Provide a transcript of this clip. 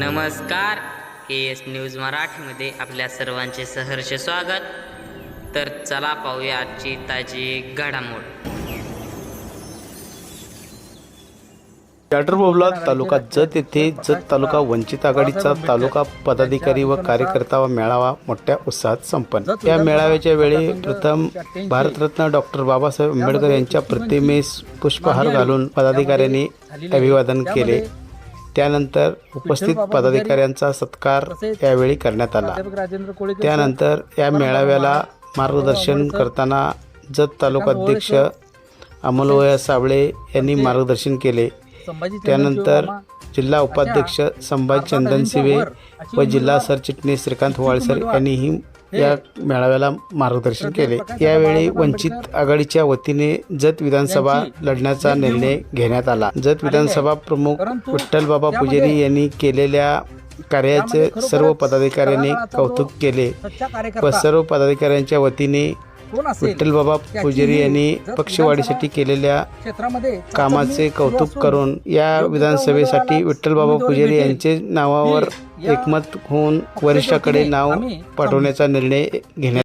नमस्कार. के S news मराठीमध्ये आपल्या सर्वांचे सहर्ष स्वागत. तर चला पाहूया आजची ताजी घडामोड. बबला तालुका जत येथे जत तालुका वंचित आघाडीचा तालुका पदाधिकारी व कार्यकर्ता व मेळावा मोठ्या उत्साहात संपन्न. या मेळाव्याच्या वेळी प्रथम भारतरत्न डॉक्टर बाबासाहेब आंबेडकर यांच्या प्रतिमेस पुष्पहार घालून पदाधिकाऱ्यांनी अभिवादन केले. त्यानंतर उपस्थित पदाधिकाऱ्यांचा सत्कार यावेळी करण्यात आला. त्यानंतर या मेळाव्याला मार्गदर्शन करताना जत तालुकाध्यक्ष अमोलवया साबळे यांनी मार्गदर्शन केले. त्यानंतर जिल्हा उपाध्यक्ष संभाजी चंदन सिवे व जिल्हा सरचिटणीस श्रीकांत वाळसर यांनीही या मेळाव्याला मार्गदर्शन केले. यावेळी वंचित आघाडीच्या वतीने जत विधानसभा लढण्याचा निर्णय घेण्यात आला. जत विधानसभा प्रमुख विठ्ठलबाबा पुजारी यांनी केलेल्या कार्याचे सर्व पदाधिकाऱ्यांनी कौतुक केले. व सर्व पदाधिकाऱ्यांच्या वतीने कोण असेल? विठ्ठलबाबा पुजारी यांनी पक्षवाढीसाठी केलेल्या कामाचे कौतुक करून या विधानसभेसाठी विठ्ठलबाबा पुजारी यांचे नावावर एकमत होऊन वरिष्ठाकडे नाव पाठवण्याचा निर्णय घेण्यात